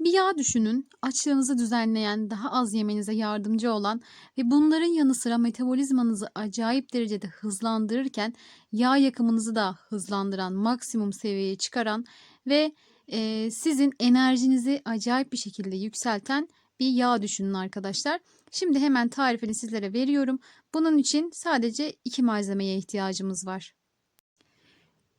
Bir yağ düşünün, açlığınızı düzenleyen, daha az yemenize yardımcı olan ve bunların yanı sıra metabolizmanızı acayip derecede hızlandırırken yağ yakımınızı da hızlandıran, maksimum seviyeye çıkaran ve eee, sizin enerjinizi acayip bir şekilde yükselten bir yağ düşünün arkadaşlar. Şimdi hemen tarifini sizlere veriyorum. Bunun için sadece iki malzemeye ihtiyacımız var.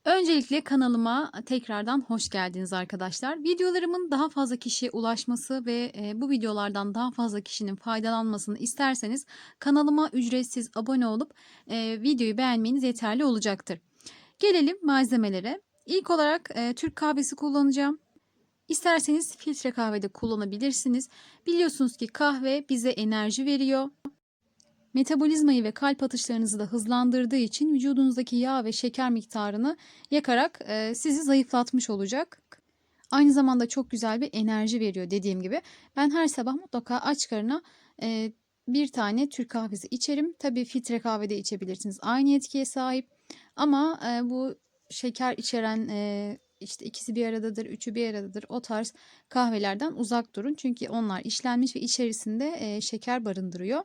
Öncelikle kanalıma tekrardan hoş geldiniz arkadaşlar. Videolarımın daha fazla kişiye ulaşması ve e, bu videolardan daha fazla kişinin faydalanmasını isterseniz kanalıma ücretsiz abone olup e, videoyu beğenmeniz yeterli olacaktır. Gelelim malzemelere. İlk olarak e, Türk kahvesi kullanacağım. İsterseniz filtre kahve de kullanabilirsiniz. Biliyorsunuz ki kahve bize enerji veriyor. Metabolizmayı ve kalp atışlarınızı da hızlandırdığı için vücudunuzdaki yağ ve şeker miktarını yakarak e, sizi zayıflatmış olacak. Aynı zamanda çok güzel bir enerji veriyor dediğim gibi. Ben her sabah mutlaka aç karına e, bir tane Türk kahvesi içerim. Tabii filtre kahve de içebilirsiniz. Aynı etkiye sahip. Ama e, bu şeker içeren e, işte ikisi bir aradadır, üçü bir aradadır o tarz kahvelerden uzak durun. Çünkü onlar işlenmiş ve içerisinde e, şeker barındırıyor.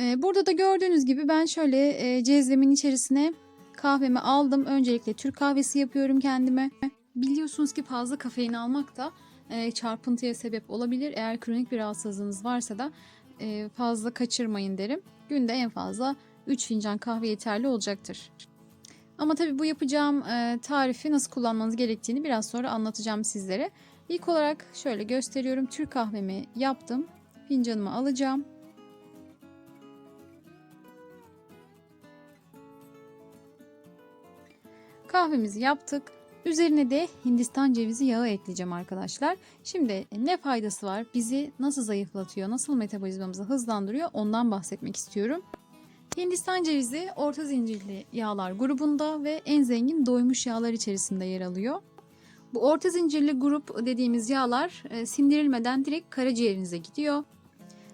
Ee, Burada da gördüğünüz gibi ben şöyle e, cezvemin içerisine kahvemi aldım. Öncelikle Türk kahvesi yapıyorum kendime. Biliyorsunuz ki fazla kafein almak da e, çarpıntıya sebep olabilir. Eğer kronik bir rahatsızlığınız varsa da e, fazla kaçırmayın derim. Günde en fazla 3 fincan kahve yeterli olacaktır. Ama tabii bu yapacağım tarifi nasıl kullanmanız gerektiğini biraz sonra anlatacağım sizlere. İlk olarak şöyle gösteriyorum. Türk kahvemi yaptım. Fincanımı alacağım. Kahvemizi yaptık. Üzerine de Hindistan cevizi yağı ekleyeceğim arkadaşlar. Şimdi ne faydası var? Bizi nasıl zayıflatıyor? Nasıl metabolizmamızı hızlandırıyor? Ondan bahsetmek istiyorum. Hindistan cevizi orta zincirli yağlar grubunda ve en zengin doymuş yağlar içerisinde yer alıyor. Bu orta zincirli grup dediğimiz yağlar e, sindirilmeden direkt karaciğerinize gidiyor.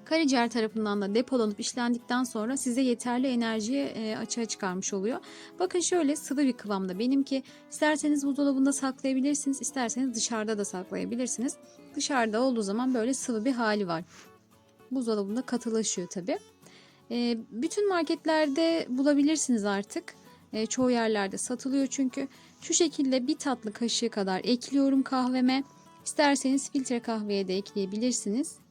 Karaciğer tarafından da depolanıp işlendikten sonra size yeterli enerjiyi e, açığa çıkarmış oluyor. Bakın şöyle sıvı bir kıvamda benimki. İsterseniz buzdolabında saklayabilirsiniz, isterseniz dışarıda da saklayabilirsiniz. Dışarıda olduğu zaman böyle sıvı bir hali var. Buzdolabında katılaşıyor tabi. E, bütün marketlerde bulabilirsiniz artık. E, çoğu yerlerde satılıyor çünkü. Şu şekilde bir tatlı kaşığı kadar ekliyorum kahveme. İsterseniz filtre kahveye de ekleyebilirsiniz.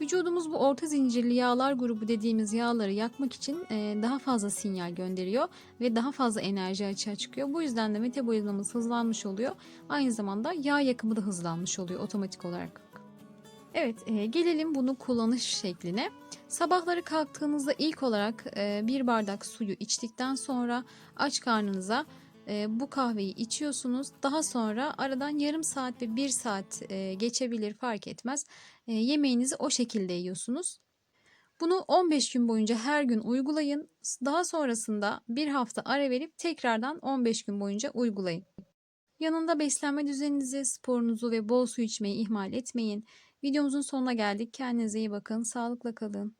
Vücudumuz bu orta zincirli yağlar grubu dediğimiz yağları yakmak için e, daha fazla sinyal gönderiyor ve daha fazla enerji açığa çıkıyor. Bu yüzden de metabolizmamız hızlanmış oluyor. Aynı zamanda yağ yakımı da hızlanmış oluyor otomatik olarak. Evet, e, gelelim bunu kullanış şekline. Sabahları kalktığınızda ilk olarak e, bir bardak suyu içtikten sonra aç karnınıza e, bu kahveyi içiyorsunuz. Daha sonra aradan yarım saat ve bir saat e, geçebilir fark etmez. E, yemeğinizi o şekilde yiyorsunuz. Bunu 15 gün boyunca her gün uygulayın. Daha sonrasında bir hafta ara verip tekrardan 15 gün boyunca uygulayın. Yanında beslenme düzeninizi, sporunuzu ve bol su içmeyi ihmal etmeyin. Videomuzun sonuna geldik. Kendinize iyi bakın. Sağlıkla kalın.